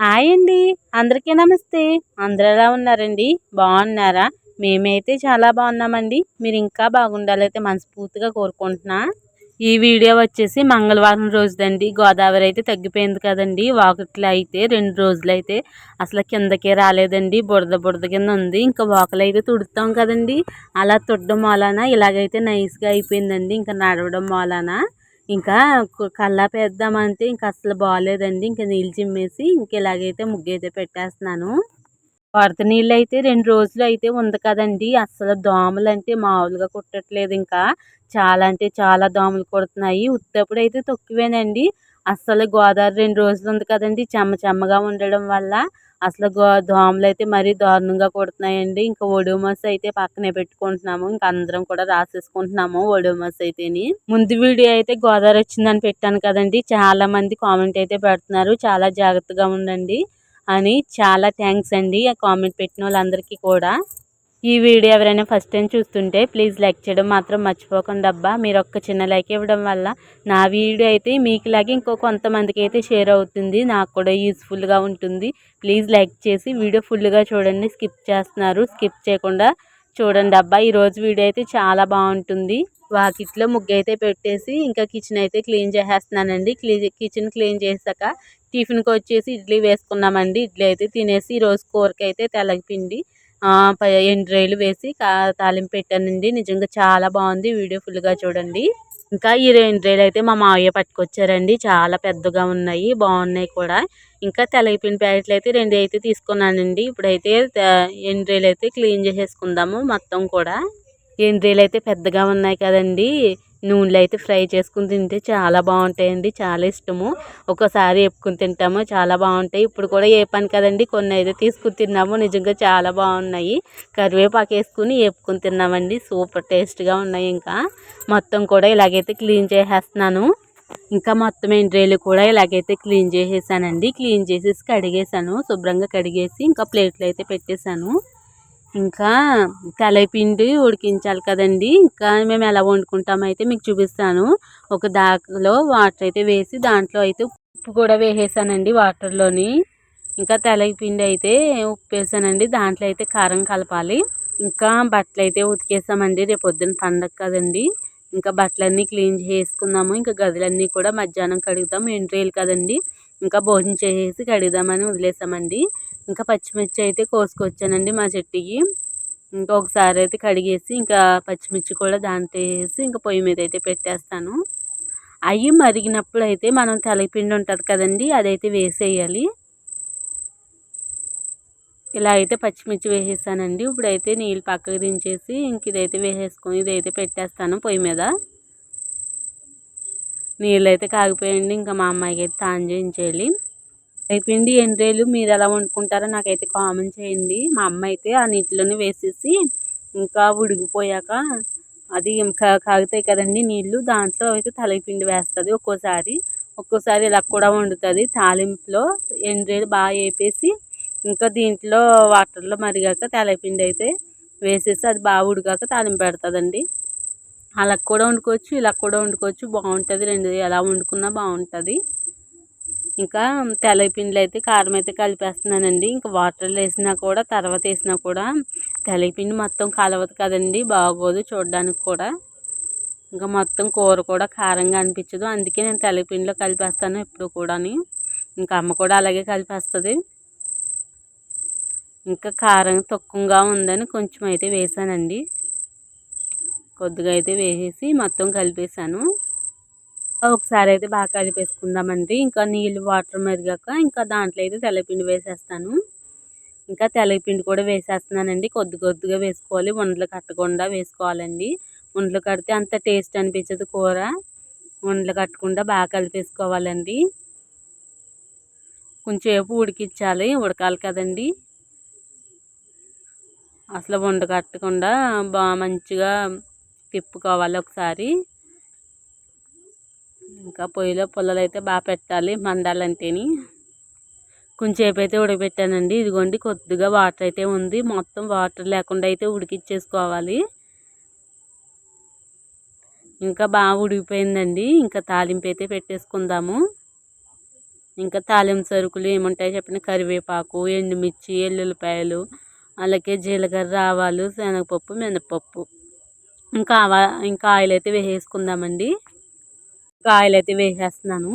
Hi అండి. అందరికీ నమస్తే. అందరు ఎలా ఉన్నారండి? బాగున్నారా? మేమైతే చాలా బాగున్నామండి. మీరు ఇంకా బాగుండాలైతే మనస్ఫూర్తిగా కోరుకుంటున్నా. ఈ వీడియో వచ్చేసి మంగళవారం రోజుదండి. గోదావరి అయితే తగ్గిపోయింది కదండి. వాకిట్లో అయితే రెండు రోజులు అయితే అసలు కిందకే రాలేదండి. బురద బురద కింద ఉంది. ఇంకా వాకలు అయితే తుడుతాం కదండి. అలా తుడడం మూలాన ఇలాగైతే నైస్గా అయిపోయిందండి. ఇంకా నడవడం మూలాన ఇంకా కల్లా పేద్దామంటే ఇంకా అసలు బాగాలేదండి ఇంకా నీళ్ళు చిమ్మేసి ఇంక ఇలాగైతే ముగ్గు అయితే పెట్టేస్తున్నాను. వరద నీళ్ళు అయితే రెండు రోజులు అయితే ఉంది కదండి. అసలు దోమలు అంటే మామూలుగా కుట్టట్లేదు ఇంకా. చాలా అంటే చాలా దోమలు కుడుతున్నాయి. ఉత్తప్పుడు అయితే తక్కువేనండి. అస్సలు గోదావరి రెండు రోజులు ఉంది కదండి. చెమ్మ చెమ్మగా ఉండడం వల్ల అసలు దోమలు అయితే మరీ దారుణంగా కొడుతున్నాయండి. ఇంకా ఒడోమస్ అయితే పక్కనే పెట్టుకుంటున్నాము. ఇంకా అందరం కూడా రాసేసుకుంటున్నాము ఒడోమస్ అయితేని. ముందు వీడియో అయితే గోదావరి వచ్చిందని పెట్టాను కదండి. చాలా మంది కామెంట్ అయితే పెడుతున్నారు. చాలా జాగ్రత్తగా ఉండండి అని. చాలా థ్యాంక్స్ అండి. ఆ కామెంట్ పెట్టిన వాళ్ళందరికీ కూడా. ఈ వీడియో ఎవరైనా ఫస్ట్ టైం చూస్తుంటే ప్లీజ్ లైక్ చేయడం మాత్రం మర్చిపోకండి అబ్బా మీరు ఒక్క చిన్న లైక్ ఇవ్వడం వల్ల నా వీడియో అయితే మీకులాగే ఇంకో కొంతమందికి అయితే షేర్ అవుతుంది. నాకు కూడా యూస్ఫుల్గా ఉంటుంది. ప్లీజ్ లైక్ చేసి వీడియో ఫుల్గా చూడండి. స్కిప్ చేస్తున్నారు. స్కిప్ చేయకుండా చూడండి అబ్బా ఈరోజు వీడియో అయితే చాలా బాగుంటుంది. వాకిట్లో ముగ్గు అయితే పెట్టేసి ఇంకా కిచెన్ అయితే క్లీన్ చేసేస్తున్నానండి. కిచెన్ క్లీన్ చేశాక టిఫిన్కి వచ్చేసి ఇడ్లీ వేసుకున్నామండి. ఇడ్లీ అయితే తినేసి ఈరోజు కూరకి అయితే ఎండ్రాయిలు వేసి తాలింపు పెట్టానండి. నిజంగా చాలా బాగుంది వీడియో ఫుల్గా చూడండి. ఇంకా ఈ ఎండ్రాయిలు అయితే మా మావయ్య పట్టుకొచ్చారండి. చాలా పెద్దగా ఉన్నాయి బాగున్నాయి కూడా. ఇంకా తెలగపిండి ప్యాకెట్లు అయితే రెండు అయితే తీసుకున్నానండి. ఇప్పుడైతే ఎండ్రాయిలు అయితే క్లీన్ చేసేసుకుందాము మొత్తం కూడా. ఎండ్రాయిలు అయితే పెద్దగా ఉన్నాయి కదండి. నూనెలో అయితే ఫ్రై చేసుకుని తింటే చాలా బాగుంటాయండి చాలా ఇష్టము. ఒకసారి వేపుకుని తింటాము చాలా బాగుంటాయి. ఇప్పుడు కూడా ఏ పని కదండి కొన్ని అయితే తీసుకుని తిన్నాము నిజంగా చాలా బాగున్నాయి. కరివేపాకు వేసుకుని వేపుకుని తిన్నామండి సూపర్ టేస్ట్గా ఉన్నాయి ఇంకా. మొత్తం కూడా ఇలాగైతే క్లీన్ చేసేస్తున్నాను. ఇంకా మొత్తం ఎండ్రేలు కూడా ఇలాగైతే క్లీన్ చేసేసానండి. క్లీన్ చేసేసి కడిగేసాను శుభ్రంగా కడిగేసి ఇంకా ప్లేట్లు అయితే పెట్టేశాను. ఇంకా తెలపిండి ఉడికించాలి కదండి. ఇంకా మేము ఎలా వండుకుంటామో అయితే మీకు చూపిస్తాను. ఒక దాకలో వాటర్ అయితే వేసి దాంట్లో అయితే ఉప్పు కూడా వేసేసానండి వాటర్లోని. ఇంకా తెలపిండి అయితే ఉప్పు వేసానండి దాంట్లో అయితే కారం కలపాలి. ఇంకా బట్టలు అయితే ఉతికేసామండి. రేపు పొద్దున్న పండగ కదండి. ఇంకా బట్టలన్నీ క్లీన్ చేసుకుందాము. ఇంకా గదులన్నీ కూడా మధ్యాహ్నం కడుగుతాం ఎంట్రీలు కదండి. ఇంకా భోజనం చేసేసి కడుగుదామని వదిలేసామండి. ఇంకా పచ్చిమిర్చి అయితే కోసుకొచ్చానండి మా చెట్టుకి. ఇంకా ఒకసారి అయితే కడిగేసి ఇంకా పచ్చిమిర్చి కూడా దాంట్లో వేసి ఇంకా పొయ్యి మీద అయితే పెట్టేస్తాను. అవి మరిగినప్పుడు అయితే మనం తెలపిండి ఉంటుంది కదండి అదైతే వేసేయాలి. ఇలా అయితే పచ్చిమిర్చి వేసేసానండి. ఇప్పుడైతే నీళ్ళు పక్కకు దించేసి ఇంక ఇదైతే వేసేసుకొని ఇదైతే పెట్టేస్తాను పొయ్యి మీద. నీళ్ళు అయితే కాగిపోయండి ఇంకా మా అమ్మాయికి అయితే తాను చేయించేయాలి. అయిపోయింది ఎండ్రేలు మీరు ఎలా వండుకుంటారో నాకైతే కామెంట్ చేయండి. మా అమ్మ అయితే ఆ నీటిలోనే వేసేసి ఇంకా ఉడికిపోయాక అది ఇంకా కాగుతాయి కదండి నీళ్ళు. దాంట్లో అయితే తలపిండి వేస్తుంది ఒక్కోసారి. ఒక్కోసారి ఇలా కూడా వండుతుంది. తాలింపులో ఎండ్రేలు బాగా వేపేసి ఇంకా దీంట్లో వాటర్లో మరిగాక తలపిండి అయితే వేసేసి అది బాగా ఉడికాక తాలింపు పెడుతుందండి. అలా కూడా వండుకోవచ్చు ఇలా కూడా వండుకోవచ్చు. బాగుంటుంది రెండు. ఎలా వండుకున్నా బాగుంటుంది. ఇంకా తెలపిండిలో అయితే కారం అయితే కలిపేస్తున్నానండి. ఇంకా వాటర్లో వేసినా కూడా తర్వాత వేసినా కూడా తెలపిండి మొత్తం కలవదు కదండి బాగోదు చూడడానికి కూడా. ఇంకా మొత్తం కూర కూడా కారంగా అనిపించదు. అందుకే నేను తెలపిండిలో కలిపేస్తాను ఎప్పుడు కూడాని. ఇంకా అమ్మ కూడా అలాగే కలిపేస్తుంది. ఇంకా కారం తక్కువగా ఉందని కొంచెం అయితే వేసానండి. కొద్దిగా అయితే వేసేసి మొత్తం కలిపేసాను ఒకసారి అయితే బాగా కలిపేసుకుందామండి. ఇంకా నీళ్ళు వాటర్ మరిగాక ఇంకా దాంట్లో అయితే తెల్లపిండి వేసేస్తాను. ఇంకా తెల్లపిండి కూడా వేసేస్తున్నానండి. కొద్ది కొద్దిగా వేసుకోవాలి. వండలు కట్టకుండా వేసుకోవాలండి. వండలు కడితే అంత టేస్ట్ అనిపించదు కూర. వండలు కట్టకుండా బాగా కలిపేసుకోవాలండి. కొంచెంసేపు ఉడికించాలి. ఉడకాలి కదండి. అసలు వండ కట్టకుండా బాగా మంచిగా తిప్పుకోవాలి ఒకసారి. ఇంకా పొయ్యిలో పుల్లలు అయితే బాగా పెట్టాలి మండాలంటేని. కొంచెంసేపు అయితే ఉడకబెట్టానండి. ఇదిగోండి కొద్దిగా వాటర్ అయితే ఉంది. మొత్తం వాటర్ లేకుండా అయితే ఉడికిచ్చేసుకోవాలి. ఇంకా బాగా ఉడికిపోయిందండి. ఇంకా తాలింపు అయితే పెట్టేసుకుందాము. ఇంకా తాలింపు సరుకులు ఏముంటాయో చెప్పండి. కరివేపాకు ఎండుమిర్చి ఎల్లుల్లిపాయలు అలాగే జీలకర్ర ఆవాలు శనగపప్పు మినపప్పు. ఇంకా ఆవా ఇంకా ఆయిల్ అయితే వేసేసుకుందామండి. ఇంకా ఆయిల్ అయితే వేసేస్తున్నాను.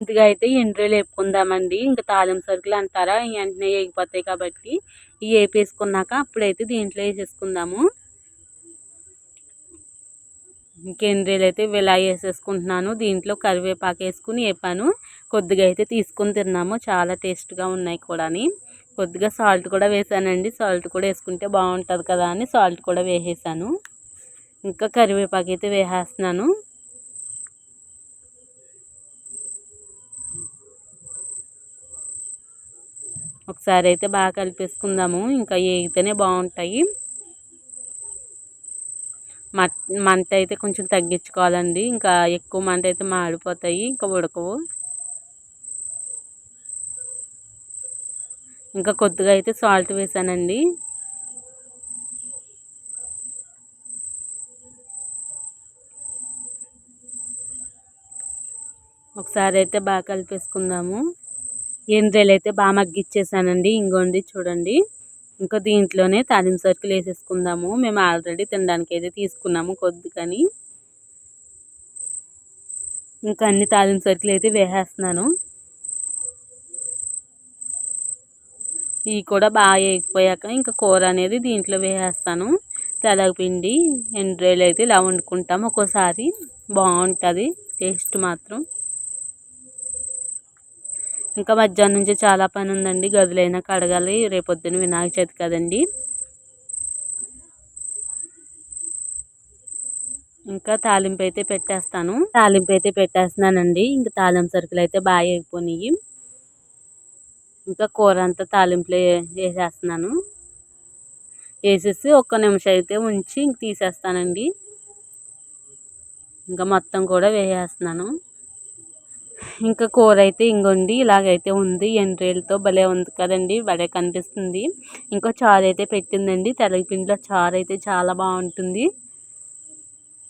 ఇంతగా అయితే ఎండ్రీలు వేపుకుందామండి ఇంకా తాలింపు సరుకులు అంటారా వెంటనే వేగిపోతాయి కాబట్టి ఇవి వేపేసుకున్నాక అప్పుడైతే దీంట్లో వేసేసుకుందాము. ఇంకెండ్రీలు అయితే ఇలా వేసేసుకుంటున్నాను. దీంట్లో కరివేపాకు వేసుకుని వేపాను. కొద్దిగా అయితే తీసుకుని తిన్నాము. చాలా టేస్ట్గా ఉన్నాయి కూడా కొద్దిగా సాల్ట్ కూడా వేసానండి. సాల్ట్ కూడా వేసుకుంటే బాగుంటుంది కదా అని సాల్ట్ కూడా వేసేసాను. ఇంకా కరివేపాకు అయితే వేసేస్తున్నాను. ఒకసారి అయితే బాగా కలిపేసుకుందాము. ఇంకా ఏగితేనే బాగుంటాయి. మంట అయితే కొంచెం తగ్గించుకోవాలండి. ఇంకా ఎక్కువ మంట అయితే మాడిపోతాయి. ఇంకా ఉడకవు. ఇంకా కొద్దిగా అయితే సాల్ట్ వేసానండి. ఒకసారి అయితే బాగా కలిపేసుకుందాము. ఎండ్రేలు అయితే బాగా మగ్గిచ్చేసానండి. ఇంకోండి చూడండి. ఇంకా దీంట్లోనే తాలింపు సరుకులు వేసేసుకుందాము. మేము ఆల్రెడీ తినడానికి అయితే తీసుకున్నాము కొద్దిగాని. ఇంకా అన్ని తాలింపు సరుకులు అయితే వేసేస్తున్నాను. ఇవి కూడా బాగా వేగిపోయాక ఇంకా కూర అనేది దీంట్లో వేసేస్తాను. తెలగపిండి ఎండ్రాయిలు అయితే ఇలా వండుకుంటాం. ఒక్కోసారి బాగుంటుంది. టేస్ట్ మాత్రం. ఇంకా మధ్యాహ్నం నుంచి చాలా పని ఉందండి. గదులైనా కడగాలి. రేపొద్దున వినాయక చవితి కదండి. ఇంకా తాలింపు అయితే పెట్టేస్తాను. తాలింపు అయితే పెట్టేస్తున్నానండి. ఇంకా తాలింపు సరుకులు అయితే బాగా అయిపోయినాయి. ఇంకా కూర అంతా తాలింపులో వేసేస్తున్నాను. వేసేసి ఒక్క నిమిషం అయితే ఉంచి ఇంక తీసేస్తానండి. ఇంకా మొత్తం కూడా వేసేస్తున్నాను. ఇంకా కూర అయితే ఇంగోండి ఇలాగైతే ఉంది. ఎండ్రేలతో భలే ఉంది కదండి భలే కనిపిస్తుంది. ఇంకా చారు అయితే పెట్టిందండి తెలగపిండిలో చారు అయితే చాలా బాగుంటుంది.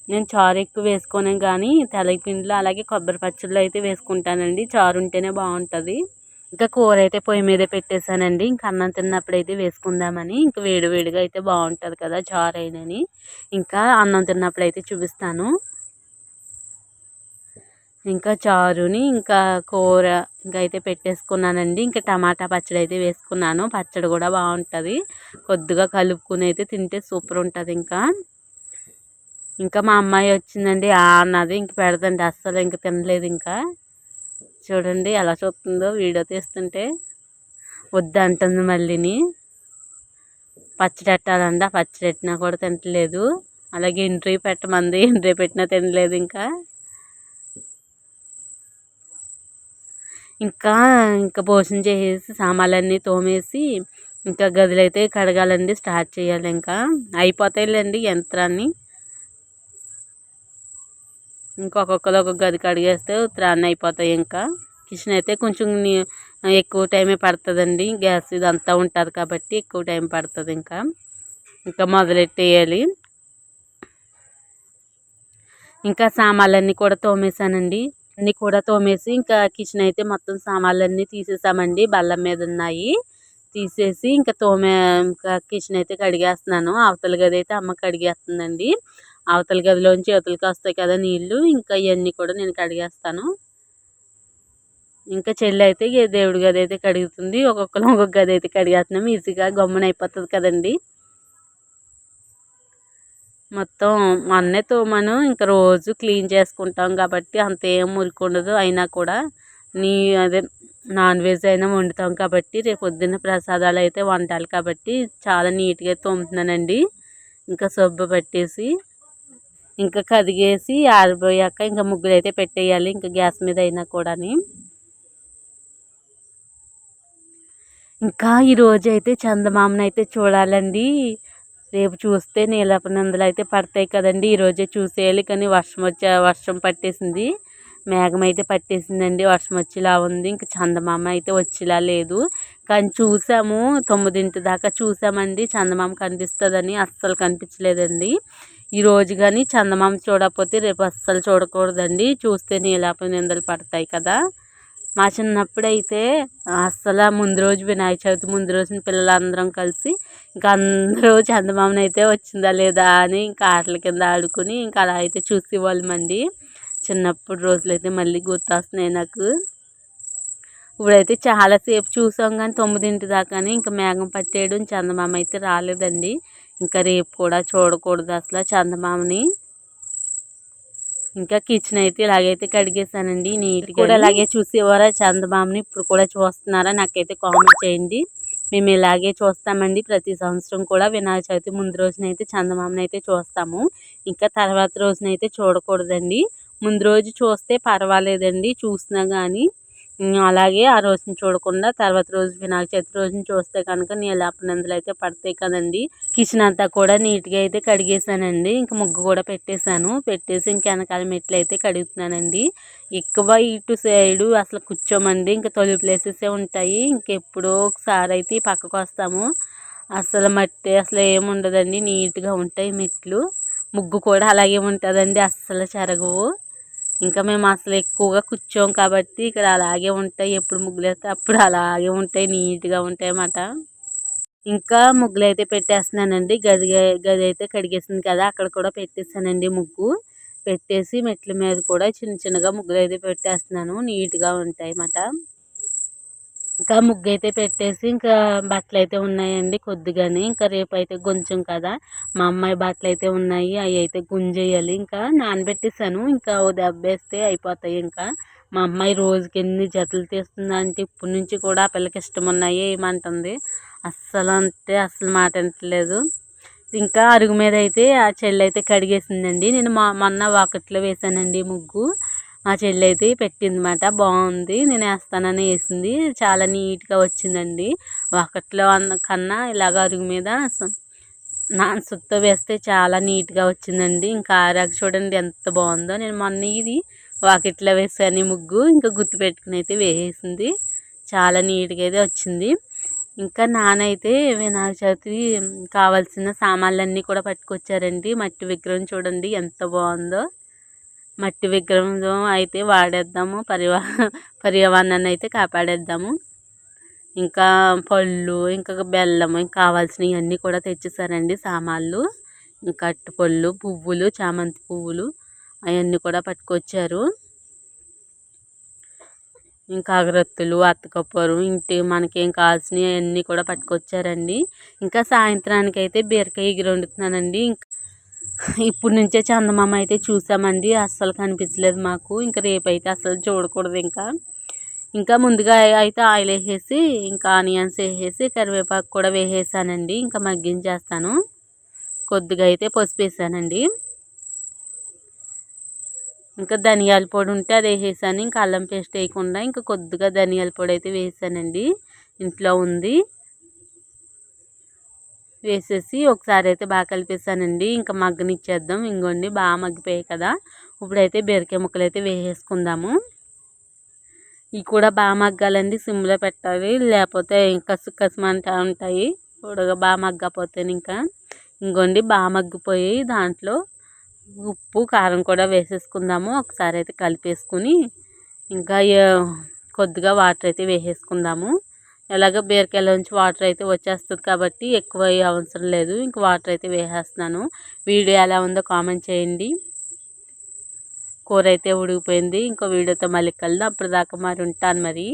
నేను చారు ఎక్కువ వేసుకోను కానీ తెలగపిండిలో అలాగే కొబ్బరి పచ్చళ్ళు అయితే వేసుకుంటానండి చారు ఉంటేనే బాగుంటుంది. ఇంకా కూర అయితే పొయ్యి మీద పెట్టేశానండి ఇంకా అన్నం తిన్నప్పుడు అయితే వేసుకుందామని ఇంకా వేడివేడిగా అయితే బాగుంటుంది కదా చారు అయినని ఇంకా అన్నం తిన్నప్పుడు అయితే చూపిస్తాను. ఇంకా చారుని ఇంకా కూర ఇంకా అయితే పెట్టేసుకున్నానండి. ఇంకా టమాటా పచ్చడి అయితే వేసుకున్నాను. పచ్చడి కూడా బాగుంటుంది. కొద్దిగా కలుపుకుని అయితే తింటే సూపర్ ఉంటుంది ఇంకా. ఇంకా మా అమ్మాయి వచ్చిందండి. అన్నది ఇంక పెడదండి. అస్సలు ఇంక తినలేదు ఇంకా. చూడండి ఎలా చూస్తుందో వీడియో తీస్తుంటే. వద్దంటుంది మళ్ళీని. పచ్చడి పెట్టాలండి ఆ పచ్చడి పెట్టినా కూడా తింటలేదు. అలాగే ఇంట్రీ పెట్టమంది. ఇంట్రీ పెట్టినా తినలేదు ఇంకా. ఇంకా ఇంకా భోజనం చేసేసి సామాన్లన్నీ తోమేసి ఇంకా గదులైతే అయితే కడగాలండి స్టార్ట్ చేయాలి ఇంకా. అయిపోతాయిలేండి యంత్రాన్ని. ఇంకొకొక్కరు ఒక్కొక్క గది కడిగేస్తే ఉత్తరాన్ని అయిపోతాయి ఇంకా. కిచెన్ అయితే కొంచెం ఎక్కువ టైమే పడుతుందండి. గ్యాస్ ఇదంతా ఉంటుంది కాబట్టి ఎక్కువ టైం పడుతుంది ఇంకా. ఇంకా మొదలెట్టేయాలి. ఇంకా సామాన్లన్నీ కూడా తోమేశానండి. అన్నీ కూడా తోమేసి ఇంకా కిచెన్ అయితే మొత్తం సామాన్లన్నీ తీసేసామండి. బల్లం మీద ఉన్నాయి. తీసేసి ఇంకా తోమే ఇంకా కిచెన్ అయితే కడిగేస్తున్నాను. అవతల గది అయితే అమ్మ కడిగేస్తుందండి. అవతల గదిలోంచి అవతలకి వస్తాయి కదా నీళ్ళు. ఇంకా ఇవన్నీ కూడా నేను కడిగేస్తాను. ఇంకా చెల్లి అయితే దేవుడి గది అయితే కడుగుతుంది. ఒక్కొక్కరు ఒక్కొక్క గది అయితే కడిగేస్తున్నాం. ఈజీగా గమ్మున అయిపోతుంది కదండి. మొత్తం అన్నే తోమను ఇంకా రోజు క్లీన్ చేసుకుంటాం కాబట్టి అంత ఏం మురికి ఉండదు. అయినా కూడా నీ అదే నాన్ వెజ్ అయినా వండుతాం కాబట్టి రేపు పొద్దున్న ప్రసాదాలు అయితే వండాలి కాబట్టి చాలా నీట్గా తోముతున్నానండి. ఇంకా సబ్బు పట్టేసి ఇంకా కదిగేసి ఆరిపోయాక ఇంకా ముగ్గులు అయితే పెట్టేయాలి ఇంకా గ్యాస్ మీద అయినా కూడా ఇంకా ఈరోజు అయితే చందమామను అయితే చూడాలండి. రేపు చూస్తే నీలపనందులు అయితే పడతాయి కదండి. ఈరోజే చూసేయాలి కానీ వర్షం వచ్చే వర్షం పట్టేసింది. మేఘం అయితే పట్టేసిందండి. వర్షం వచ్చేలా ఉంది. ఇంకా చందమామ అయితే వచ్చేలా లేదు. కానీ చూసాము తొమ్మిదింటి దాకా చూసామండి. చందమామ కనిపిస్తుందని అస్సలు కనిపించలేదండి. ఈరోజు కానీ చందమామ చూడకపోతే రేపు అస్సలు చూడకూడదండి. చూస్తే నీలాప నిందలు పడతాయి కదా. మా చిన్నప్పుడు అయితే అస్సలు ముందు రోజు వినాయక చవితి ముందు రోజున పిల్లలందరం కలిసి ఇంకా అందరూ చందమామని అయితే వచ్చిందా లేదా అని ఇంకా ఆటల కింద ఆడుకుని ఇంకా అలా అయితే చూసేవాళ్ళమండి. చిన్నప్పుడు రోజులు అయితే మళ్ళీ గుర్తొస్తున్నాయి నాకు. ఇప్పుడైతే చాలాసేపు చూసాం కానీ తొమ్మిదింటి దాకానే ఇంకా మేఘం పట్టేయడం చందమామ అయితే రాలేదండి. ఇంకా రేపు కూడా చూడకూడదు అసలు చందమామని. ఇంకా కిచెన్ అయితే ఇలాగైతే కడిగేసానండి నీట్గా కూడా ఇలాగే చూసేవారా? చందమామని ఇప్పుడు కూడా చూస్తున్నారా? నాకైతే కామెంట్ చేయండి. మేము ఇలాగే చూస్తామండి. ప్రతి సంవత్సరం కూడా వినాయక చవితి ముందు రోజునైతే చందమామని అయితే చూస్తాము. ఇంకా తర్వాత రోజునైతే చూడకూడదండి. ముందు రోజు చూస్తే పర్వాలేదండి. చూసినా కానీ అలాగే ఆ రోజుని చూడకుండా తర్వాత రోజు వినాయక చవితి రోజుని చూస్తే కనుక నీళ్ళాపనందులు అయితే పడతాయి కదండి. కిచెన్ అంతా కూడా నీట్గా అయితే కడిగేసానండి ఇంకా ముగ్గు కూడా పెట్టేశాను. పెట్టేసి ఇంక వెనకాల మెట్లు అయితే కడుగుతున్నానండి. ఎక్కువ ఇటు సైడు అసలు కూర్చోమండి. ఇంకా తొలి ప్లేసెసే ఉంటాయి. ఇంకెప్పుడో ఒకసారి అయితే పక్కకు వస్తాము. అసలు మట్టి అసలు ఏముండదండి నీట్గా ఉంటాయి మెట్లు. ముగ్గు కూడా అలాగే ఉంటుందండి. అస్సలు చెరగవు. ఇంకా మేము అసలు ఎక్కువగా కూర్చోం కాబట్టి ఇక్కడ అలాగే ఉంటాయి. ఎప్పుడు ముగ్గులేస్తే అప్పుడు అలాగే ఉంటాయి. నీట్గా ఉంటాయి అన్నమాట. ఇంకా ముగ్గులు అయితే పెట్టేస్తున్నానండి. గది గది అయితే కడిగేసింది కదా అక్కడ కూడా పెట్టేసానండి ముగ్గు. పెట్టేసి మెట్ల మీద కూడా చిన్న చిన్నగా ముగ్గులు అయితే పెట్టేస్తున్నాను. నీట్గా ఉంటాయి అన్నమాట. ఇంకా ముగ్గు అయితే పెట్టేసి ఇంకా బట్టలు అయితే ఉన్నాయండి కొద్దిగానే. ఇంకా రేపు అయితే కొంచెం కదా. మా అమ్మాయి బట్టలు అయితే ఉన్నాయి అవి అయితే గుంజేయాలి. ఇంకా నానబెట్టేసాను ఇంకా దెబ్బేస్తే అయిపోతాయి ఇంకా. మా అమ్మాయి రోజుకి ఎన్ని జతలు తీస్తుందంటే ఇప్పటి నుంచి కూడా ఆ పిల్లకి ఇష్టం ఉన్నాయి ఏమంటుంది. అస్సలు అంటే అస్సలు మాట అంటలేదు ఇంకా అరుగు మీద అయితే ఆ చెల్లి అయితే కడిగేసిందండి. నేను మా మొన్న వాకట్లో వేసానండి ముగ్గు. మా చెల్లి అయితే పెట్టిందన్నమాట. బాగుంది. నేను వేస్తానని వేసింది. చాలా నీట్గా వచ్చిందండి. ఒకట్లో అన్న కన్నా ఇలాగ అరుగు మీద నా సుత్తో వేస్తే చాలా నీట్గా వచ్చిందండి. ఇంకా ఆరాకు చూడండి ఎంత బాగుందో. నేను మొన్న ఇది వాకిట్లో వేసాను ముగ్గు. ఇంకా గుర్తు పెట్టుకుని అయితే వేసింది. చాలా నీట్గా అయితే వచ్చింది. ఇంకా నానైతే వినాయక చవితి కావాల్సిన సామాన్లన్నీ కూడా పట్టుకొచ్చారండి. మట్టి విగ్రహం చూడండి ఎంత బాగుందో. మట్టి విగ్రహం అయితే వాడేద్దాము. పరివా పర్యావరణాన్ని అయితే కాపాడేద్దాము. ఇంకా పళ్ళు ఇంకా బెల్లము ఇంకా కావాల్సినవి అన్నీ కూడా తెచ్చేసారండి సామాన్లు. ఇంకా అట్టుపళ్ళు పువ్వులు చామంతి పువ్వులు అవన్నీ కూడా పట్టుకొచ్చారు. ఇంకా అగరత్తులు అత్తకప్పరు ఇంటి మనకేం కావాల్సినవి అవన్నీ కూడా పట్టుకొచ్చారండి. ఇంకా సాయంత్రానికి అయితే బీరకాయ ఎగిరి వండుతున్నానండి. ఇంకా ఇప్పుడు నుంచే చందమామ అయితే చూసామండి. అస్సలు కనిపించలేదు మాకు. ఇంకా రేపైతే అస్సలు చూడకూడదు ఇంకా. ఇంకా ముందుగా అయితే ఆయిల్ వేసేసి ఇంకా ఆనియన్స్ వేసేసి కరివేపాకు కూడా వేసేసానండి. ఇంకా మగ్గించేస్తాను. కొద్దిగా అయితే పసుపు వేసానండి. ఇంకా ధనియాల పొడి ఉంటే అది వేసేసాను. ఇంకా అల్లం పేస్ట్ వేయకుండా ఇంకా కొద్దిగా ధనియాల పొడి అయితే వేసానండి. ఇంట్లో ఉంది. వేసేసి ఒకసారి అయితే బాగా కలిపేసానండి. ఇంకా మగ్గనిచ్చేద్దాం. ఇంకోండి బాగా మగ్గిపోయాయి కదా. ఇప్పుడైతే బీరకాయ ముక్కలు అయితే వేసేసుకుందాము. ఇవి కూడా బాగా మగ్గాలండి. సిమ్లో పెట్టాలి. లేకపోతే ఇంకా కసుమంటా ఉంటాయి. ఉడక బాగా మగ్గపోతే ఇంకా. ఇంకోండి బాగా మగ్గిపోయి దాంట్లో. ఉప్పు కారం కూడా వేసేసుకుందాము. ఒకసారి అయితే కలిపేసుకుని ఇంకా కొద్దిగా వాటర్ అయితే వేసేసుకుందాము. ఎలాగ బీరకాయలోంచి వాటర్ అయితే వచ్చేస్తుంది కాబట్టి ఎక్కువ అవసరం లేదు. ఇంక వాటర్ అయితే వేసేస్తున్నాను. వీడియో ఎలా ఉందో కామెంట్ చేయండి. కూర అయితే ఉడికిపోయింది. ఇంకో వీడియోతో మళ్ళీ కలుద్దాం. అప్పటిదాకా మరి ఉంటాను మరి.